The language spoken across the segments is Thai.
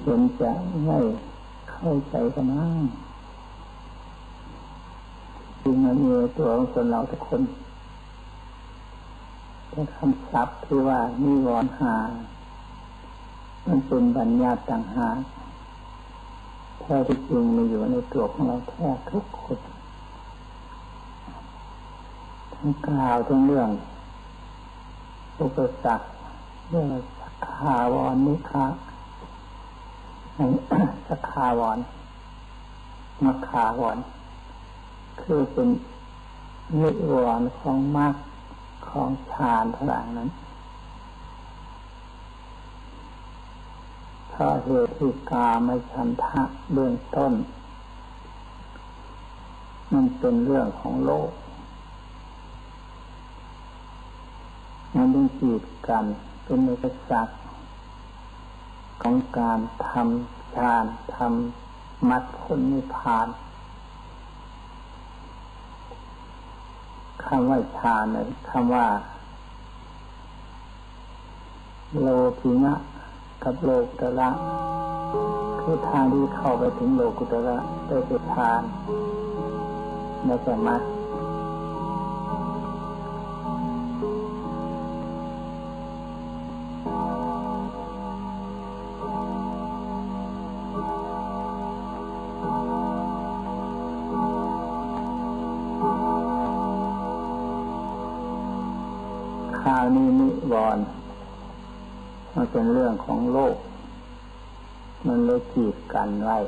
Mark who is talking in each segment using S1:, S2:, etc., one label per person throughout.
S1: เห็นจะไม่เข้าใจกันนะจริงมันมีตัวของคนเราทุกคนแต่คำศัพท์ที่ว่านิวรณ์หา มันเป็นบัญญัติต่างหากแท้ที่จริงมันอยู่ในตัวของเราแท้ทุกคนทั้งกล่าวทั้งเรื่องอุปสรรคเรื่องสักขาวรนิคะ สักขาวรมัคขาวรคือเป็นนิวรณ์ของมรรคของฌานทั้งหลังนั้นเพราะเหตุที่กาไม่ชันทะเบื้องต้น มันเป็นเรื่องของโลก มันต้องจีดกันเป็นอุปสรรค ของการทำฌานทำมัดผลนิพพานคำว่าฌานนั้นคำว่า โลภิงะกับโลกุตระคือทางที่เข้าไปถึงโลกุตระได้เป็นฌานในแต่มัด เป็นเรื่องของโลก มันเลยจีบกันไว้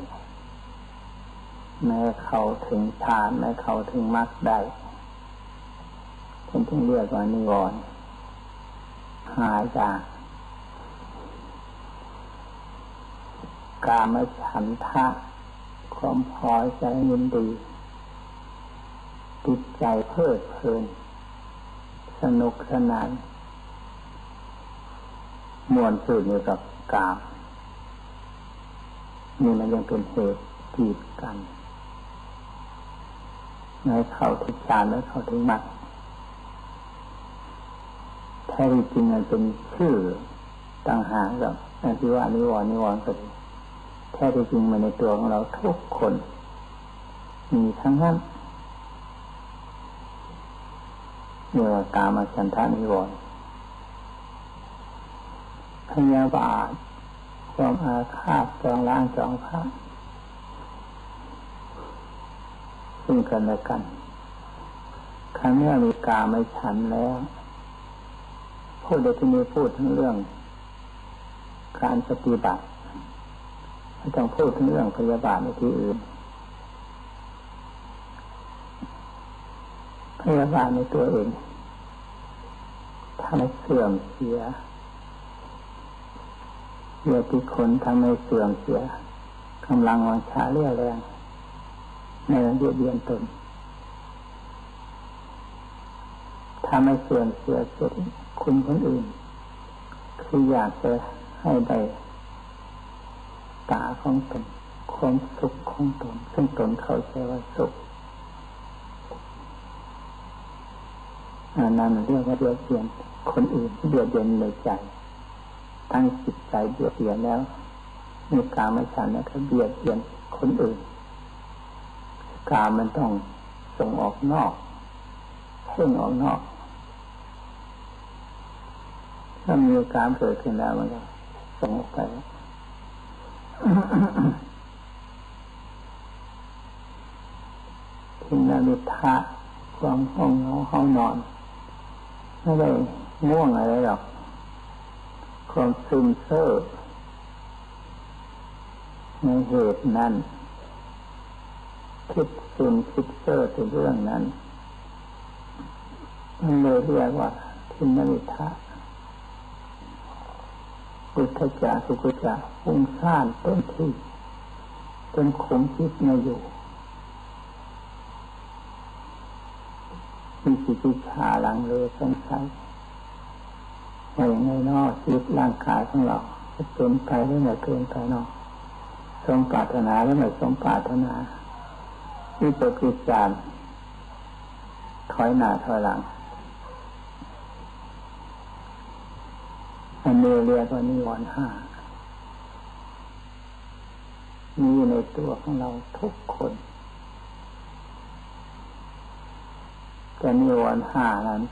S1: แม้เขาถึงฌานแม้เขาถึงมรรคได้ฉันถึงเรียกว่านิวรณ์หายจากกามฉันทะความพอใจยินดีติดใจเพลิดเพลิน สนุกสนาน มวนสื่นอยู่กับกามนี่มันยังเป็นเหตุกีดกันในเข้าถึงฌานและเข้าถึงมรรคแท้จริงมันเป็นชื่อต่างหากกับอันที่ว่านิวรณ์นิวรณ์ก็ดีแท้จริงมันในตัวของเราทุกคน มีทั้งนั้นเรียกว่ากามาฉันทานิวรณ์ พยาบาทความอาฆาตจองล้างจองพระซึ่งกันและกันครั้งนี้มีกาไม่ฉันแล้วพูดโดยที่มีพูดทั้งเรื่อง การปฏิบัติไม่ต้องพูดถึงเรื่องพยาบาทในที่อื่น พยาบาทในตัวเองทำให้เสื่อมเสีย เสียที่คนทำให้เสื่อมเสียกำลังวังชาเรี่ยวแรงในเบียดเบียนตนทำให้เสื่อมเสียเสียคุณคนอื่น คืออยากจะให้ได้ตาของตนความสุขของตนซึ่งตนเข้าใจว่าสุขอันนั้นเรียกว่าเบียดเบียนคนอื่นเบียดเบียนในใจ ตั้งจิตใจเบียดเบียนแล้วมีกาไม่ฉันนะครับเบียดเบียนคนอื่นกามันต้องส่งออกนอกเพ่งออกนอกถ้ามีการเกิดขึ้นแล้วมันก็ส่งออกไปทินามิทะความห้องเหงาห้องนอนไม่ได้ง่วงอะไรหรอก ความซึมเซ่อในเหตุนั้น คิดซึมคิดเซ่อถึงเรื่องนั้นมันเลยเรียกว่าทินามิทะอุทจาสุกุจาฟุ้งซ่านเต็มที่จนขมคิดไม่อยู่มีสิจิชาลังเลสงสัย ว่าอย่างไงนอชีวิตร่างกายของเราเป็นไปหรือไม่เป็นไปนอสมปรารถนาหรือไม่สมปรารถนาวิตกิจารถอยหน้าถอยหลังอันนี้เรียกว่านิวรณ์ห้ามีในตัวของเราทุกคนแต่นิวรณ์ห้านั้น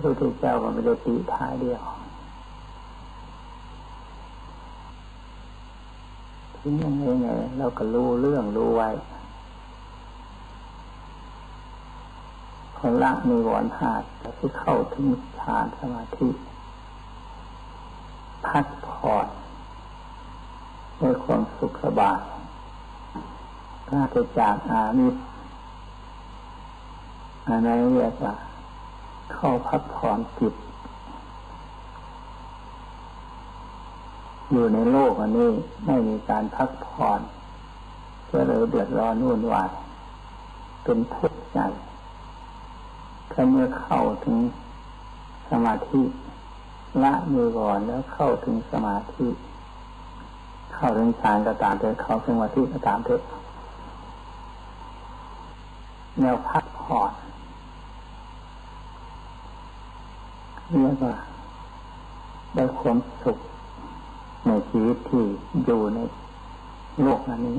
S1: พระพุทธเจ้าก็ไม่ได้ตีท้ายเดียวทิ้งยังไงไงเราก็รู้เรื่องรู้ไว้คนละนิวรณ์ห้าที่เข้าถึงฌานสมาธิ พักผ่อนด้วยความสุขสบายถ้าจะจากอามิสอันนั้นเรียกว่า เข้าพักผ่อนจิต อยู่ในโลกอันนี้ไม่มีการพักผ่อนก็เลยเดือดร้อนวุ่นวายเป็นทุกข์ใจถ้าเมื่อเข้าถึงสมาธิละมือก่อนแล้วเข้าถึงสมาธิ เข้าถึงฌานก็ตามเถอะเข้าถึงสมาธิก็ตามเถอะแนวพักผ่อน เรียกว่าได้ความสุขในชีวิตที่อยู่ในโลกอันนี้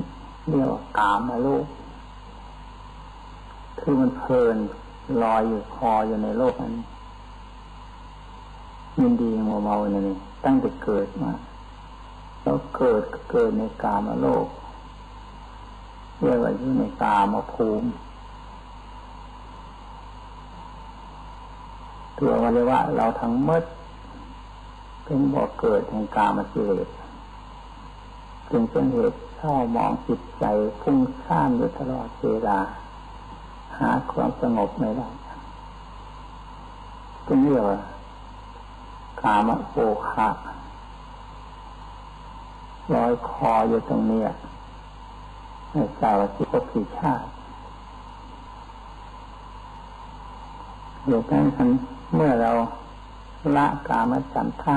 S1: เรียกว่ากามาโลก คือมันเพลินลอยอยู่คออยู่ในโลกนั้น ยินดีมัวเมาในนี้ตั้งแต่เกิดมาแล้วเกิดเกิดในกามโลกเรียกว่าอยู่ในกามภูมิ ตัววันเลยว่าเราทั้งมดเป็นบ่อเกิดแห่งกามกิเลสจึงเป็นเหตุเศร้ามองจิตใจพุ่งซ่านอยู่ตลอดเวลา หาความสงบไม่ได้จึงเรียกว่ากามโภคะลอยคออยู่ตรงนี้ในสาวสิบกี่ชาติเดี๋ยวนั้น เมื่อเราละกามฉันทะ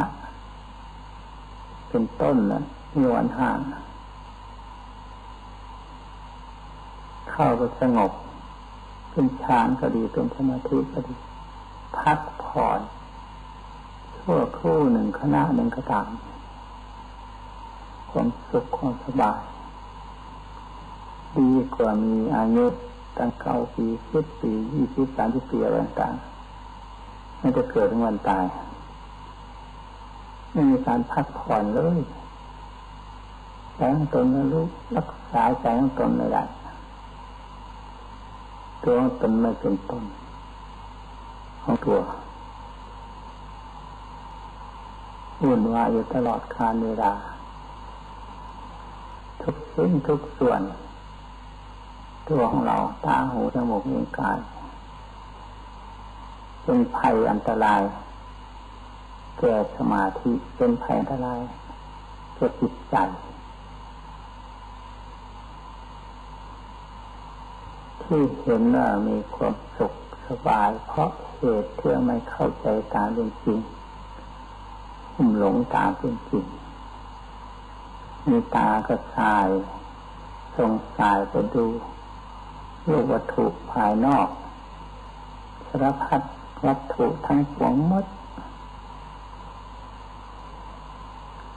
S1: เป็นต้นนะมีวันห่าง เข้าก็สงบ เป็นฌานก็ดีเป็นสมาธิก็ดี พักผ่อนชั่วครู่หนึ่งขณะหนึ่งก็ตามความสุขความสบาย ดีกว่ามีอายุตั้งเก้าปีสิบปียี่สิบสามสิบปีอะไรต่าง ไม่จะเกิดถึงวันตาย ไม่มีการพักผ่อนเลยใจของตนไม่รู้รักษาใจของตนไม่ได้ตัวของตนไม่เป็นตนของตัววุ่นวายอยู่ตลอดคาเวลา ทุกสิ่งทุกส่วน ตัวของเราตาหูจมูกลิ้นกาย เป็นภัยอันตรายแก่สมาธิเป็นภัยอันตรายแก่จิตใจที่เห็นว่ามีความสุขสบาย เพราะเหตุเพื่อไม่เข้าใจตามเป็นจริงหุ่มหลงตามเป็นจริง มีตาก็สายทรงสายไปดูรูปวัตถุภายนอกสารพัด วัตถุทั้งปวงมด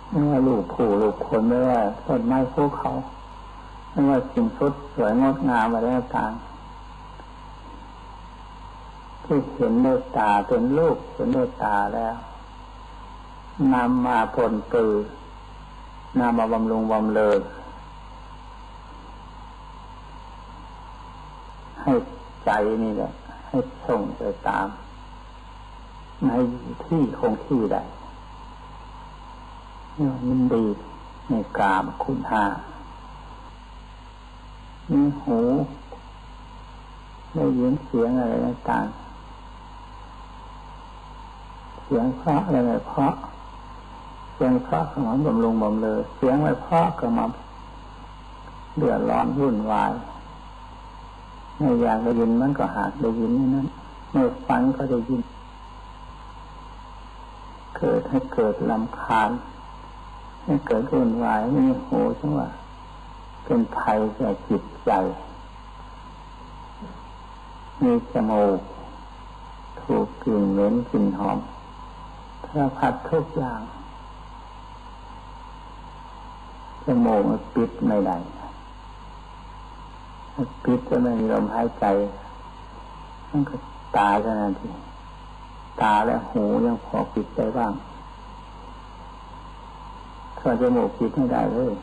S1: ไม่ว่าลูกผู้ลูกคนไม่ว่าต้นไม้ภูเขาไม่ว่าสิ่งสุดสวยงดงามอะไรต่างที่เห็นด้วยตาเป็นลูกเห็นด้วยตาแล้วนำมาผลตือนำมาบำรุงบำเลอให้ใจนี่แหละให้ส่งไปตาม ในที่คงที่ได้นี่มันดีในกามคุณหามีหูได้ยินเสียงอะไรต่างเสียงเพราะอะไรเพราะเสียงเพราะก็มาบำรุงบำเลอเสียงไม่เพราะก็มาเดือดร้อนวุ่นวายไม่อยากได้ยินมันก็หากได้ยินนั้นไม่ฟังก็ได้ยิน เกิดให้เกิดลำคาญให้เกิดวุ่นวายมีหูจังว่าเป็นภัยแก่จิตใจ มีจมูกถูกกลิ่นเหม็นกลิ่นหอมสารพัดทุกอย่างจมูกมันปิดไม่ได้ปิดจะไม่มีลมหายใจมันก็ตายเท่านั้นที ตาและหูยังพอปิดได้บ้างถ้าจมูกปิดไม่ได้เลย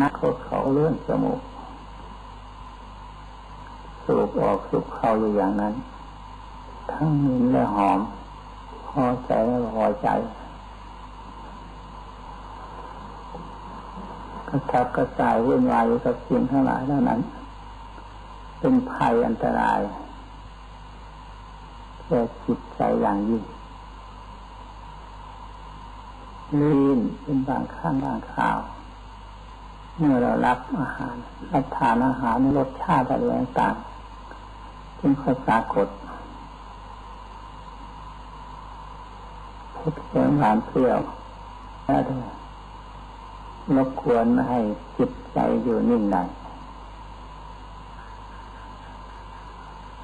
S1: นักเขาเขาเลื่อนจมูกสูบออกสูบเข้าอยู่อย่างนั้น ทั้งมินและหอม พอใจและพอใจกระทับกระจายวุ่นวายอยู่กับสิ่งทั้งหลายเหล่านั้น เป็นภัยอันตราย แก่จิตใจอย่างยิ่งลีนเป็นบางข้างบางข่าว เมื่อเรารับอาหารรับทานอาหารในรสชาติอะไรต่างๆจึงค่อยปรากฏเผ็ดเค็มหวานเปรี้ยวแล้วรบกวนไม่ให้จิตใจอยู่นิ่งได้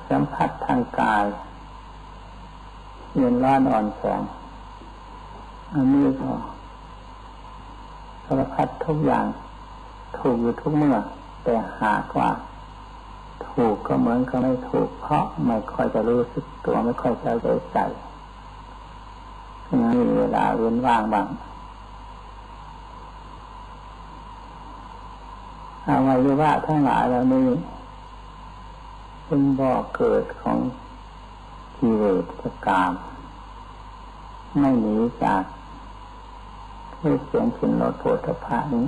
S1: สัมผัสทางกาย เย็นร้อนอ่อนแข็งอันนี้ก็สารพัดทุกอย่าง ถูกอยู่ทุกเมื่อ แต่หากว่า ถูกก็เหมือนกับไม่ถูก เพราะไม่ค่อยจะรู้สึกตัวไม่ค่อยจะใจใจมีเวลาเว้นว่างบ้างอวัยวะทั้งหลายเหล่านี้เป็นบ่อเกิดของ กิเลสกาม ไม่หนีจากเรื่อเสียงขึ้นรถโผฏฐะนี้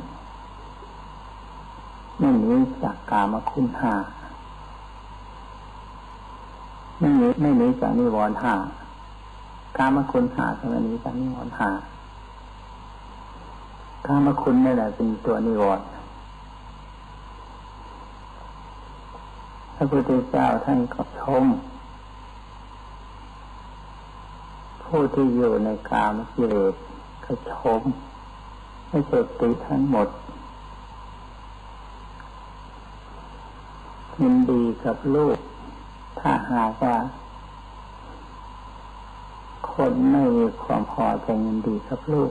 S1: ไม่หนีจากกามคุณห้าไม่หนีไม่หนีจากนิวรณ์ห้ากามคุณห้าก็ไม่หนีจากนิวรณ์ห้ากามคุณนี่แหละเป็นตัวนิวรณ์พระพุทธเจ้าท่านก็ชม ผู้ที่อยู่ในกามกิเลสก็ชมไม่เสติทั้งหมดยินดีกับลูก ถ้าหากว่า คนไม่มีความพอใจยินดีกับลูก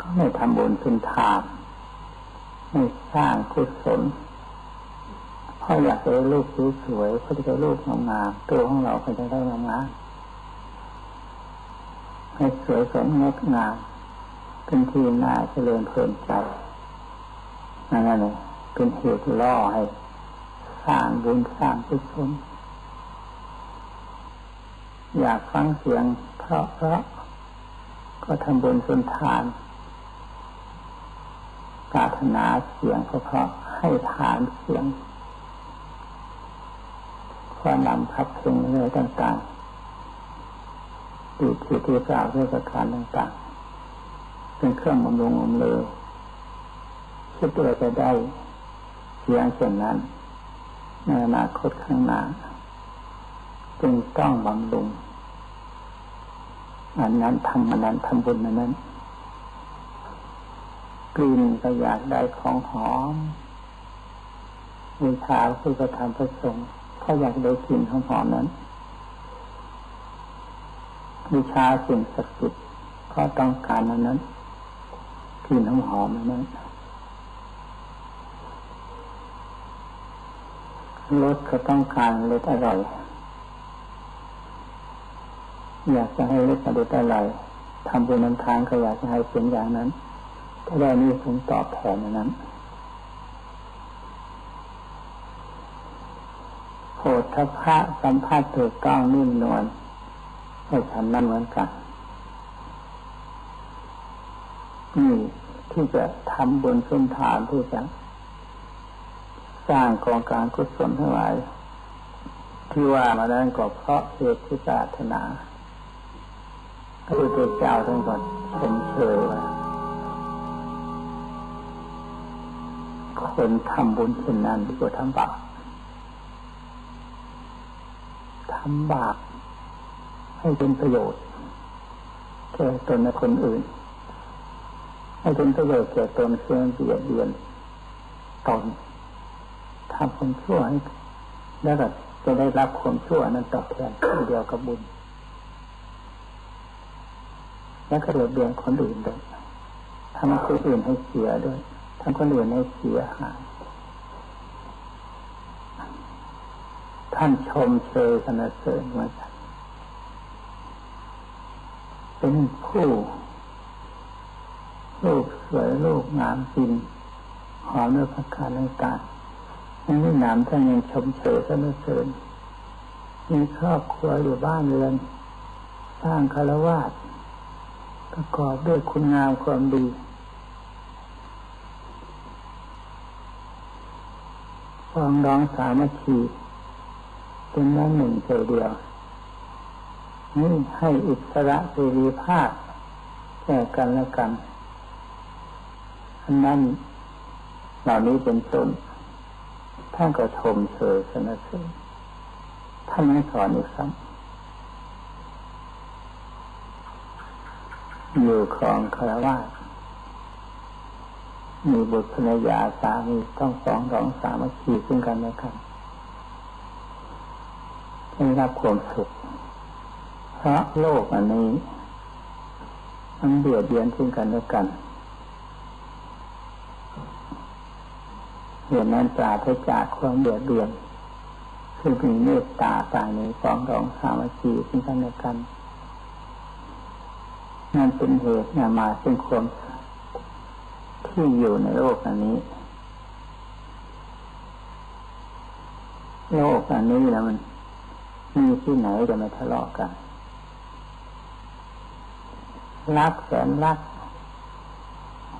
S1: ก็ไม่ทำบุญเป็นทานไม่สร้างกุศลพ่ออยากได้ลูกสวยๆพ่อจะได้ลูกงามๆตัวของเราก็จะได้งามๆ ให้สวยสดงดงามเป็นที่น่าเจริญเพลินใจนั่นแหละเป็นเหตุล่อให้สร้างบุญสร้างกุศลอยากฟังเสียงเพราะเพราะก็ทำบุญสุนทานปรารถนาเสียงเพราะให้ทานเสียงความนำพับเพลงเรื่องต่างๆ ดีที่ที่กล่าวเรื่องประการต่างๆเป็นเครื่องบำรุงอมเลยคิดตัวจะได้เสียงเช่นนั้นในอนาคตข้างหน้าจึงต้องบำรุงอันนั้นทำอันนั้นทำบุญอันนั้นกลิ่นก็อยากได้ของหอมวิชาคือประธานประสงค์ถ้าอยากได้กลิ่นหอมนั้น วิชาสิ่งศักดิ์สิทธิ์ก็ต้องการนั้นนั้นกลิ่นหอมนั้นรสก็ต้องการรสอร่อย อยากจะให้รสอร่อยทำบุญนำทางก็อยากจะให้เป็นอย่างนั้นถ้าได้นี้ผมตอบแทนนั้นโธฏภะสัมภาษณ์ถูกต้องนิ่มนวล ให้ฉันนั่นเหมือนกันนี่ที่จะทำบนสุนฐานที่จะสร้างกองการกุศลทั้งหลาย ที่ว่ามานั้นก็เพราะเหตุที่ปรารถนาพระพุทธเจ้าท่านก็เชมเชยว่าคนทำบุญเช่นนั้นดีกว่าทำบาปทำบาป ให้เป็นประโยชน์แก่ตนและคนอื่น ให้เป็นประโยชน์แก่ตนเพื่อเบียดเบียนตนทำความชั่วให้แล้วก็จะได้รับความชั่วนั้นตอบแทนเดียวกับบุญ แล้วก็เบียดเบียนคนอื่นด้วยทำคนอื่นให้เสียด้วยทำคนอื่นให้เสียหายท่านชมเชยสนเสริญมาจาก เป็นผู้ลูกสวยลูกงามจริงหอมด้วยพระการในการยังไม่นามท่านยังชมเชยสนเสริญมีครอบครัวอยู่บ้านเรือนสร้างคารวะประกอบด้วยคุณงามความดีฟองร้องสามัคคีเป็นนั้นหนึ่งเดียวเดียว นี่ให้อิสระเสรีภาพแก่กันและกันอันนั้นเหล่านี้เป็นต้นท่านก็ชมเชยสนเสริญท่านไม่สอนอีกซ้ำอยู่ของคารวะมีบุตรภรรยาสามีต้องสองสองสามัคคีซึ่งกันและกันได้รับความสุข พราะโลกอันนี้ มันเบียดเบียนซึ่งกันและกันเหตุนั้นปราศจากความเบียดเบียนคือมีเมตตาต่างนี้ฟองรองสามัคคีซึ่งกันและกันนั่นเป็นเหตุนำมาซึ่งความที่อยู่ในโลกอันนี้ โลกอันนี้นะมันมีที่ไหนจะไม่ทะเลาะกัน รักแสนรัก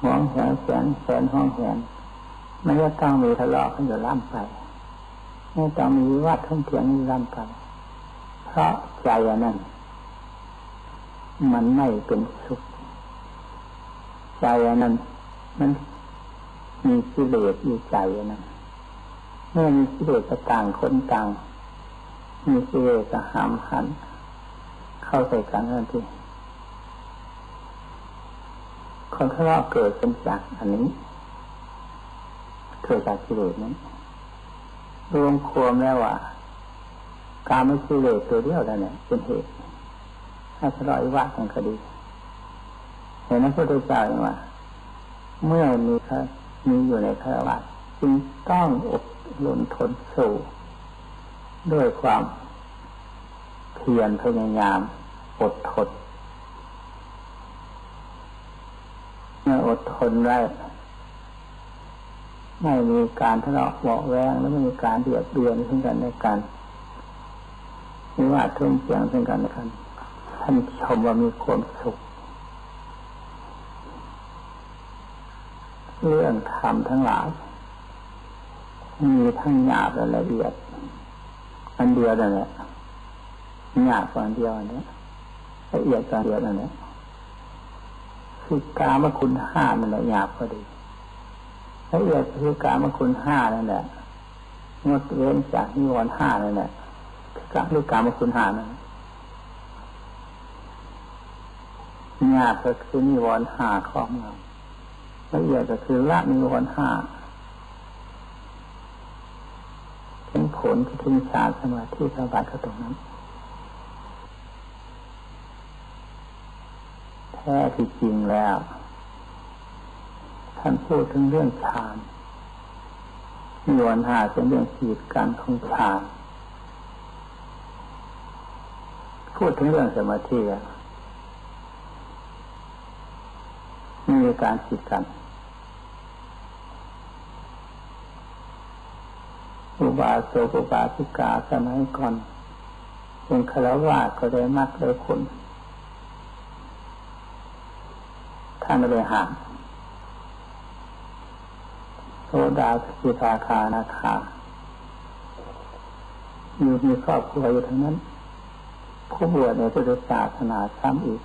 S1: หวงแหนแสนแสนห้องแหนไม่ว่าต้องมีทะเลาะกันอยู่ล่ำไปไม่ต้องมีวัดทุ่งเถียงล่ำไปเพราะใจอันนั้นมันไม่เป็นสุข ใจอันนั้นมันมีกิเลสอยู่ใจนะเมื่อมีกิเลสต่างคนต่าง มีกิเลสหามหัน เข้าใส่กันทันที คนทะเลาะเกิดเป็นจากอันนี้ เกิดจากกิเลสนั้นรวมควมแล้วว่า การไม่กิเลสตัวเดียวแล้วเนี่ยเป็นเหตุให้ทะเลาะวิวาทกันคดีเห็นนั้นพระพุทธเจ้าว่า เมื่อมีมีอยู่ในคารวะจึงต้องอดหนุนทนสู้ด้วยความเพียรพยายามอดทนเมื่ออ ดทนได้ไม่มีการทะเลาะเบาแวงและไม่มีการเดือดเดือนซึ่งกันและกันมีว่าทุ่มเสียงซึ่งกันและกันท่านชมว่ามีความสุข เรื่องธรรมทั้งหลายมีทั้งหยาบและละเอียด อันเดียวนั่นแหละหยาบกว่าอันเดียวอันนี้ละเอียดกว่าเดียวนั่นแหละ คือกามคุณห้ามันละหยาบก็ดีละเอียดคือกามคุณห้านั่นแหละงดเว้นจากนิวรณ์ห้านั่นแหละคือกามหรือกามคุณห้านั่นหยาบก็คือนิวรณ์ห้าของเราละเอียดก็คือละมีวันห้าถึงผลที่ถึงฌาสมาธิสบายก็ตรงนั้น ท้ที่จริงแล้ว ท่านพูดถึงเรื่องฌานมีวันหาเป็นเรื่องขีดการของฌานพูดถึงเรื่องสมาธิไม่มีการขีดกันอุบาสกอุบาสิกาสมัยก่อนเป็นคารวะก็ได้มักได้ผล ท่านไม่เลยห่างโซดาสิทาคานาคาอยู่มีครอบครัวอยู่ทั้งนั้น ผู้บวชในพุทธศาสนาซ้ำอีก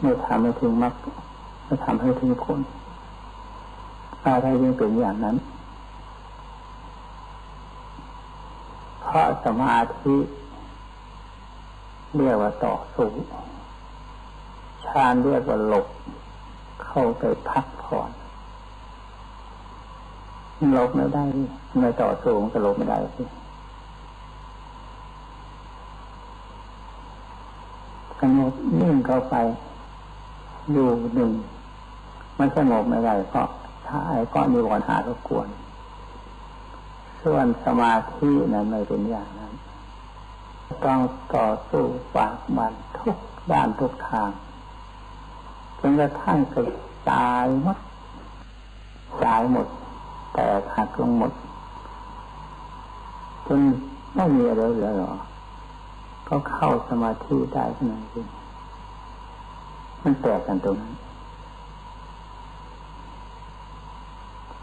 S1: ไม่ทำให้ถึงมรรคไม่ทำให้ถึงผลอะไรยังเป็นอย่างนั้น เพราะสมาธิเรียกว่าต่อสู้ ฌานเรียกว่าหลบเข้าไปพักผ่อนหลบไม่ได้ไม่ต่อสู้มันก็หลบไม่ได้สิกำหนดนิ่งเข้าไปอยู่หนึ่งมันสงบไม่ได้เพราะถ้าไอ้ก้อนนิวรณ์หาก็กวน ส่วนสมาธินั้นไม่เป็นอย่างนั้น ต้องต่อสู้ฝากมันทุกด้านทุกทาง จนกระทั่งจะตายหมดตายหมด แต่หักลงหมดจนไม่มีอะไรเหลือหรอก็เข้าสมาธิได้ขนาดนี้มันแตกกันตรงนั้น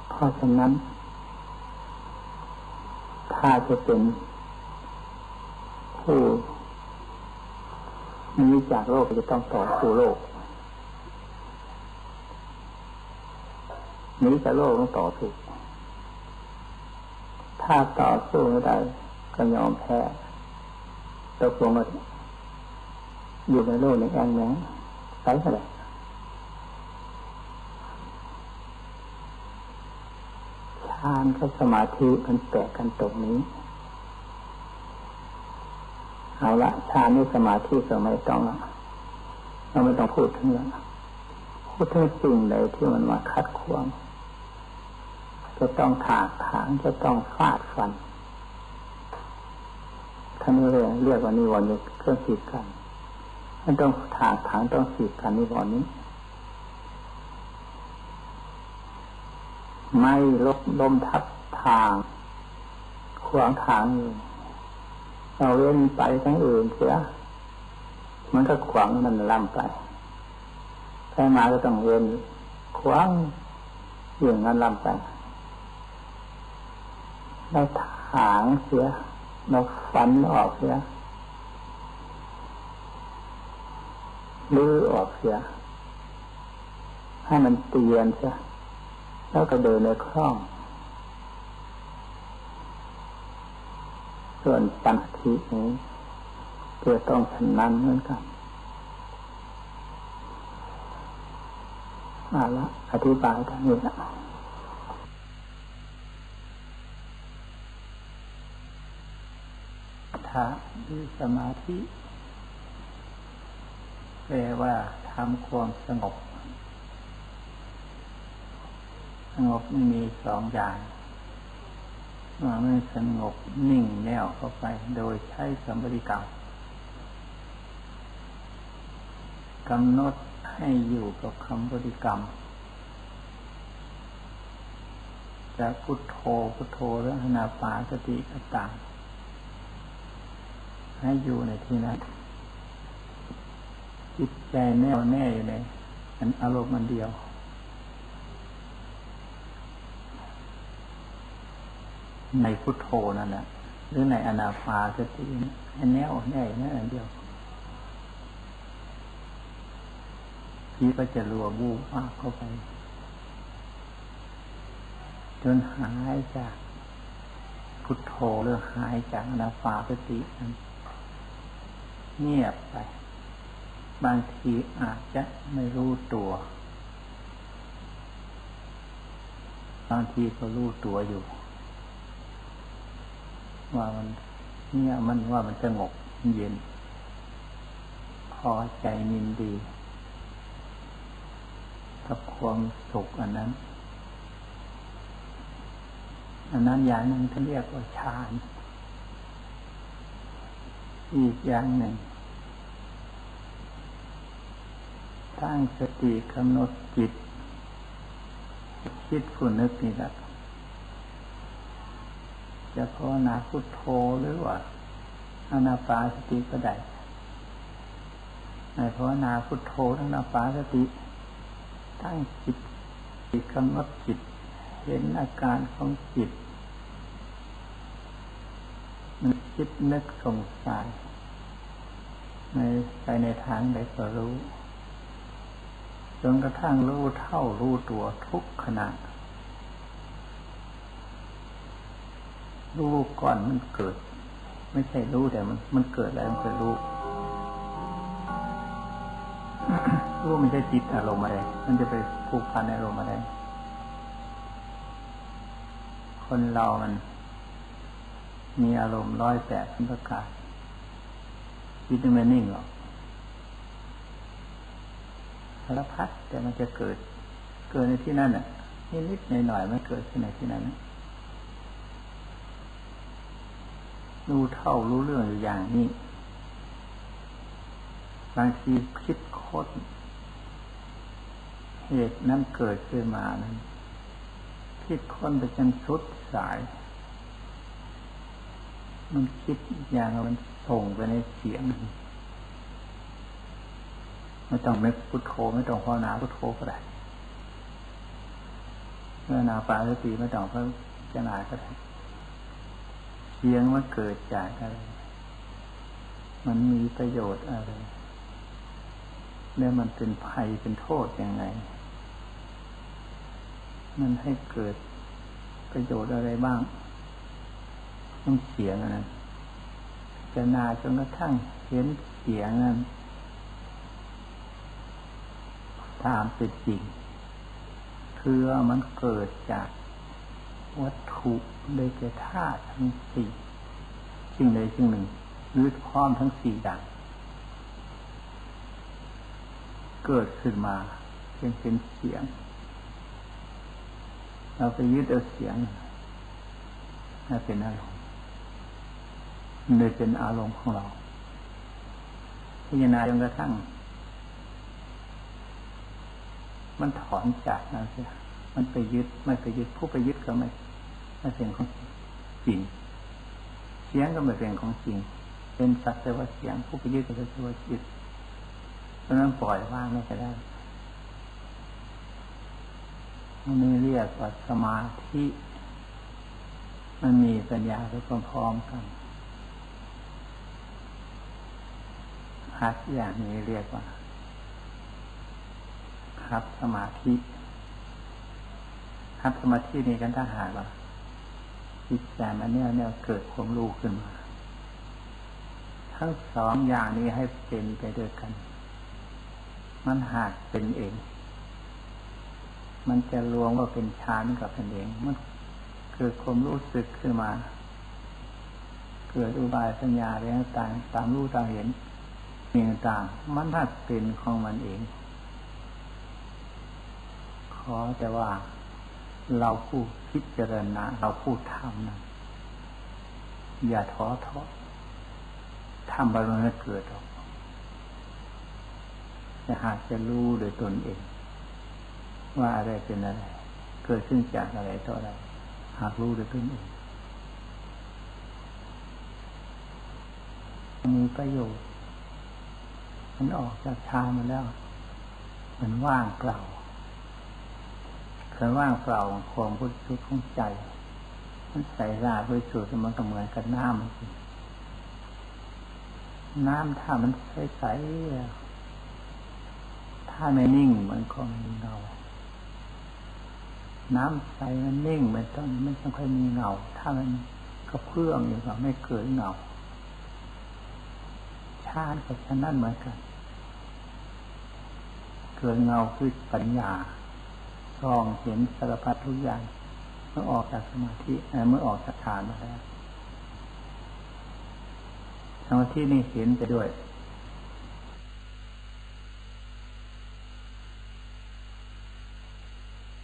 S1: เพราะฉะนั้น ถ้าจะเป็นผู้นี้จากโลกจะต้องต่อสู้โลก หนีจากโลกต้องต่อสู้ถ้าต่อสู้ไม่ได้ก็ยอมแพ้ตกลงมาอยู่ในโลกในแองแมงไปเท่าไหร่ฌานกับสมาธิมันแตกกันตรงนี้ เอาละฌานนี่สมาธิก็ไม่ต้องละเราไม่ต้องพูดถึงแล้วพูดถึงสิ่งใดที่มันมาคัดขวาง จะต้องถากถางจะต้องฟาดฟันท่านเรียกเรียกว่านิวรณ์เครื่องขีดกันมันต้องถากถางต้องขีดกันนิวรณ์นี้ ไม่ลบลมทับทางขวางทางอยู่เราเว้นไปทั้งอื่นเสียมันก็ขวางมันล่ำไปใครมาก็ต้องเว้นขวางอย่างนั้นล่ำไป เราถางเสียเราฟันออกเสียลื้อออกเสีย ให้มันเตียนเสียแล้วก็เดินในคล่อง ส่วนปัญทินี้จะต้องชนั้นเหมือนกันอาละอธิบายทางนี้ละถ้ามีสมาธิ แปลว่าทำความสงบ สงบมีสองอย่างว่าไม่สงบนิ่งแน่วเข้าไป โดยใช้สมบริกรรมกำหนดให้อยู่กับคำบริกรรมจะพุทโธพุทโธหรือหนาปาสติต่าง ให้อยู่ในที่นั้นจิตใจแน่วแน่อยู่ในอันอารมณ์มันเดียว ในพุทโธนั่นแหละหรือในอนาฟาสติให้แน่วแน่แน่อันเดียวที่ก็จะรัวบูบมากเข้าไป จนหายจากพุทโธหรือหายจากอนาฟาสตินั้น เงียบไป บางทีอาจจะไม่รู้ตัว บางทีก็รู้ตัวอยู่ ว่ามันเนี่ยมันว่ามันสงบเย็น พอใจยินดีกับความสุขอันนั้น อันนั้นอย่างหนึ่งเขาเรียกว่าฌาน อีกอย่างหนึ่งตั้งสติกำหนดจิต คิดผู้นึกนี่แหละจะภาวนาพุทโธหรือว่าอนาปาสติก็ได้ในภาวนาพุทโธทั้งนาปาสติ ตั้งจิตจิตกำหนดจิต เห็นอาการของจิต มันคิดนึกสงสัย ในไปในทางใดก็รู้จนกระทั่งรู้เท่ารู้ตัวทุกขณะ รู้ก่อนมันเกิด ไม่ใช่รู้แต่มันมันเกิดแล้วมันเคยรู้รู้ไม่ใช่จิตอารมณ์อะไร มันจะไปผูกพันในอารมณ์อะไร คนเรามัน มีอารมณ์ร้อยแปดประการ จิตไม่นิ่งหรอกสารพัดแต่มันจะเกิด เกิดในที่นั่นอะนิดๆหน่อยๆมันเกิดขึ้นในที่นั้นรู้เท่ารู้เรื่องอยู่อย่างนี้บางทีคิดค้นเหตุนั้นเกิดขึ้นมานั้นคิดค้นไปจนสุดสาย มันคิดอย่างมัน ส่งไปในเสียง ไม่ต้องไม่พุทโธไม่ต้องภาวนาพุทโธก็ได้เมื่อนาปาสติไม่ต้องพระเจนาก็ได้เสียงมันเกิดจากอะไร มันมีประโยชน์อะไร แล้วมันเป็นภัยเป็นโทษยังไง มันให้เกิดประโยชน์อะไรบ้าง ต้องเสียงนั้น จะนาจนกระทั่งเห็นเสียงนั้นตามเป็นจริง คือมันเกิดจากวัตถุได้แก่ธาตุทั้งสี่สิ่งใดสิ่งหนึ่ง หรือพร้อมทั้งสี่อย่าง เกิดขึ้นมาเป็นเป็นเสียง เราไปยึดเอาเสียงนั่นเป็นอารมณ์ เลยเป็นอารมณ์ของเรา พิจารณาจนกระทั่ง มันถอนจากนั่นเสียมันไปยึดไม่ไปยึดผู้ไปยึดก็ไม่ไม่เป็นของจริง เสียงก็ไม่เป็นของจริง เป็นสักแต่ว่าเสียงผู้ไปยึดก็เป็นสัว่าจิตเพราะนั้นปล่อยว่างไม่ได้นี่เรียกว่าสมาธิ มันมีปัญญาไปพร้อมๆกัน หัดอย่างนี้เรียกว่า ครับสมาธิ ครับสมาธินี้กันถ้าหากว่าจิตใจมันเนี่ยเนี่ยเกิดความรู้ขึ้นมาทั้งสองอย่างนี้ให้เป็นไปด้วยกัน มันหากเป็นเอง มันจะรวมว่าเป็นฌานกับเป็นเอง มันเกิดความรู้สึกขึ้นมา เกิดอุบายสัญญาอะไรต่างตามรู้ตามเห็น สิ่งต่างมันถ้าเป็นของมันเอง ขอแต่ว่าเราผู้พิจารณาเราผู้ทำนะอย่าท้อท้อทำไปมันไม่เกิดหรอกจะหากจะรู้โดยตนเอง ว่าอะไรเป็นอะไร เกิดขึ้นจากอะไรต่ออะไร หากรู้โดยตนเองมีประโยชน์ มันออกจากชามาแล้ว มันว่างเปล่าคือว่างเปล่าความพุทธของใจ มันใส่ราบริสุทธิ์มันก็เหมือนกับน้ำน้ำถ้ามันใสๆถ้าไม่นิ่งมันก็ไม่มีเงา น้ำใสมันนิ่งมันต้องไม่ต้องค่อยมีเงา ถ้ามันกระเพื่อมอยู่ก็ไม่เกิดเงาชาติกับฉะนั้นเหมือนกัน เกิดเงาคือปัญญาส่องเห็นสารพัดทุกอย่างเมื่อออกจากสมาธิเมื่อออกจากฌานมาแล้วสมาธินี่เห็นไปด้วย